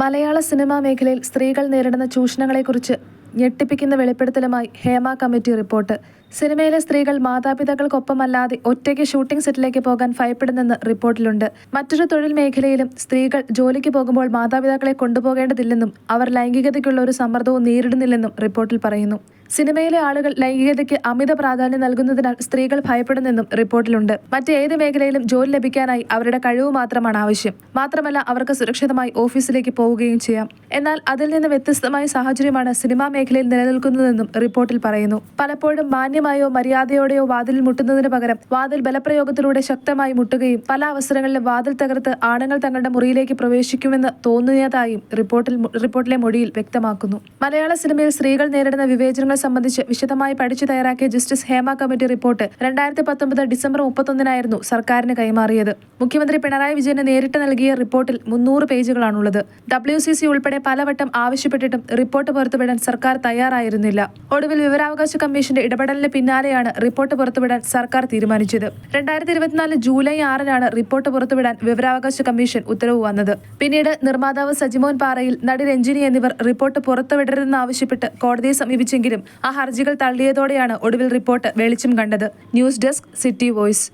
മലയാള cinema മേഖലയിൽ സ്ത്രീകൾ നേരിടുന്ന ചൂഷണങ്ങളെക്കുറിച്ച് ഞെട്ടിപ്പിക്കുന്ന വെളിപ്പെടുത്തലുമായി ഹേമ കമ്മിറ്റി റിപ്പോർട്ട്. സിനിമയിലെ സ്ത്രീകൾ മാതാപിതാക്കൾക്കൊപ്പമല്ലാതെ ഒറ്റയ്ക്ക് ഷൂട്ടിംഗ് സെറ്റിലേക്ക് പോകാൻ ഭയപ്പെടുന്നെന്ന് റിപ്പോർട്ടിലുണ്ട്. മറ്റൊരു തൊഴിൽ മേഖലയിലും സ്ത്രീകൾ ജോലിക്ക് പോകുമ്പോൾ മാതാപിതാക്കളെ കൊണ്ടുപോകേണ്ടതില്ലെന്നും അവർ ലൈംഗികതയ്ക്കുള്ള ഒരു സമ്മർദ്ദവും നേരിടുന്നില്ലെന്നും റിപ്പോർട്ടിൽ പറയുന്നു. സിനിമയിലെ ആളുകൾ ലൈംഗികതയ്ക്ക് അമിത പ്രാധാന്യം നൽകുന്നതിനാൽ സ്ത്രീകൾ ഭയപ്പെടുന്നെന്നും റിപ്പോർട്ടിലുണ്ട്. മറ്റേത് മേഖലയിലും ജോലി ലഭിക്കാനായി അവരുടെ കഴിവ് മാത്രമാണ് ആവശ്യം. മാത്രമല്ല അവർക്ക് സുരക്ഷിതമായി ഓഫീസിലേക്ക് പോവുകയും ചെയ്യാം. എന്നാൽ അതിൽ നിന്ന് വ്യത്യസ്തമായ സാഹചര്യമാണ് സിനിമാ മേഖലയിൽ നിലനിൽക്കുന്നതെന്നും റിപ്പോർട്ടിൽ പറയുന്നു. പലപ്പോഴും മാന്യമായോ മര്യാദയോടെയോ വാതിലിൽ മുട്ടുന്നതിന് പകരം വാതിൽ ബലപ്രയോഗത്തിലൂടെ ശക്തമായി മുട്ടുകയും പല അവസരങ്ങളിലും വാതിൽ തകർത്ത് ആണുങ്ങൾ തങ്ങളുടെ മുറിയിലേക്ക് പ്രവേശിക്കുമെന്ന് തോന്നിയതായും റിപ്പോർട്ടിൽ റിപ്പോർട്ടിലെ മൊഴിയിൽ വ്യക്തമാക്കുന്നു. മലയാള സിനിമയിൽ സ്ത്രീകൾ നേരിടുന്ന വിവേചനങ്ങൾ സംബന്ധിച്ച് വിശദമായി പഠിച്ചു തയ്യാറാക്കിയ ജസ്റ്റിസ് ഹേമ കമ്മിറ്റി റിപ്പോർട്ട് രണ്ടായിരത്തി പത്തൊമ്പത് ഡിസംബർ മുപ്പത്തൊന്നിനായിരുന്നു സർക്കാരിന് കൈമാറിയത്. മുഖ്യമന്ത്രി പിണറായി വിജയന് നേരിട്ട് നൽകിയ റിപ്പോർട്ടിൽ മുന്നൂറ് പേജുകളാണുള്ളത്. ഡബ്ല്യു സി സി ഉൾപ്പെടെ പലവട്ടം ആവശ്യപ്പെട്ടിട്ടും റിപ്പോർട്ട് പുറത്തുവിടാൻ സർക്കാർ തയ്യാറായിരുന്നില്ല. ഒടുവിൽ വിവരാവകാശ കമ്മീഷന്റെ ഇടപെടലിന് പിന്നാലെയാണ് റിപ്പോർട്ട് പുറത്തുവിടാൻ സർക്കാർ തീരുമാനിച്ചത്. രണ്ടായിരത്തി ഇരുപത്തിനാല് ജൂലൈ ആറിനാണ് റിപ്പോർട്ട് പുറത്തുവിടാൻ വിവരാവകാശ കമ്മീഷൻ ഉത്തരവ് വന്നത്. പിന്നീട് നിർമ്മാതാവ് സജിമോൻ പാറയിൽ നടി രഞ്ജിനി എന്നിവർ റിപ്പോർട്ട് പുറത്തുവിടരുതെന്നാവശ്യപ്പെട്ട് കോടതിയെ സമീപിച്ചെങ്കിലും ആ ഹർജികൾ തള്ളിയതോടെയാണ് ഒടുവിൽ റിപ്പോർട്ട് വെളിച്ചം കണ്ടത്. News desk city voice.